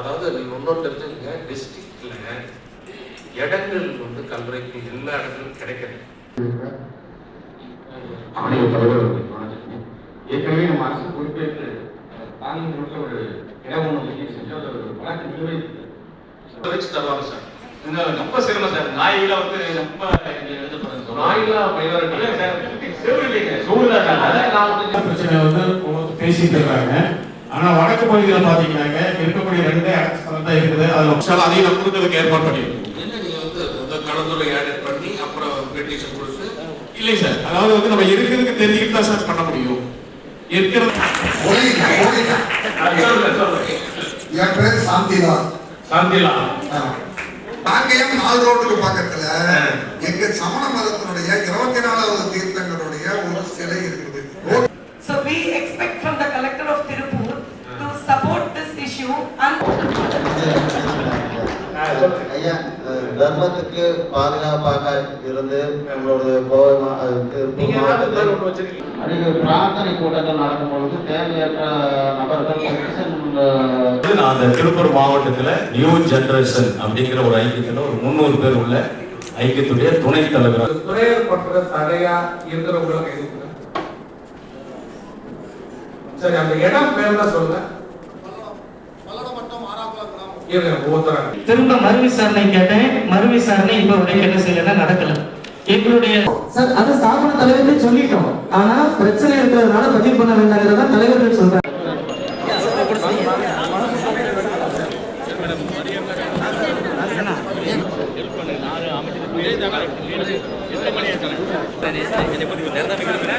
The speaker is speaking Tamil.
அதாவது நீங்க இன்னொரு தெரிஞ்சுங்க டிஸ்ட்ரிக்ட்ல இடங்கள் வந்து கல்விக்கு எல்லா இடங்களும் கிடைக்கிறது ஆணைய தலைவர். ஏற்கனவே நம்ம அரசு பொறுப்பேற்று தானியங்களுக்கு ஒரு இடம் ஒன்று ஒதுக்கீடு செஞ்சு அது ஒரு வழக்கு நிர்வகித்து வச்சு தருவாங்க சார். இந்த ரொம்ப சிரமம் சார். நாய்களாம் வந்து ரொம்ப. நாயெல்லாம் பயிலாக சார் சூழ்நிலை அதான் நான் வந்து பிரச்சனை வந்து பேசிட்டு இருக்காங்க. ஆனா வடக்கு பகுதியில் பாத்தீங்கன்னாக்க இருக்கக்கூடிய ரெண்டே ஸ்தலம் தான் இருக்குது. அதுல சில அதையும் நான் கொடுக்கறதுக்கு ஏற்பாடு நீங்க இந்த கலந்துரையாடல் பண்ணி அப்புறம் பெட்டிஷன் கொடுத்து? இல்லை சார். அதாவது வந்து நம்ம இருக்கிறதுக்கு தெரிஞ்சுக்கிட்டு தான் சார் பண்ண முடியும். இருக்கிறது என் பேர் சாந்திலா. நாங்கயம் நால் ரோட்டுக்கு பக்கத்துல எங்க சமண மதத்தினுடைய இருபத்தி நாலாவது தீர்த்தங்களுடைய தர்மத்துக்கு பாதுகாப்பாக இருந்து வச்சிருக்கீங்க? அன்றைக்கு பிரார்த்தனை கூட்டங்கள் நடக்கும்பொழுது தேவையற்ற நபர்கள் நான் அந்த திருப்பூர் மாவட்டத்தில் நியூ ஜெனரேஷன் அப்படிங்கிற ஒரு ஐக்கியத்தில் ஒரு முந்நூறு பேர் உள்ள ஐக்கியத்துடைய துணைத் தலைவர். பிரேயர் பண்ற தடையா இருக்கிறவங்களை கைது பண்ணுங்க. சரி அந்த இடம் பேர் தான் சொல்லுங்க திரும்ப மறு விசாரணை கேட்டேன். மறு விசாரணை இப்ப வரைக்கும் என்ன செய்யல நடக்கல. எங்களுடைய சார் அது ஸ்தாபன தலைவர்கள் சொல்லிட்டோம். ஆனா பிரச்சனை இருக்கிறதுனால பதிவு பண்ண வேண்டாங்கிறத தலைவர்கள் சொல்றாங்க. நிரந்தரம்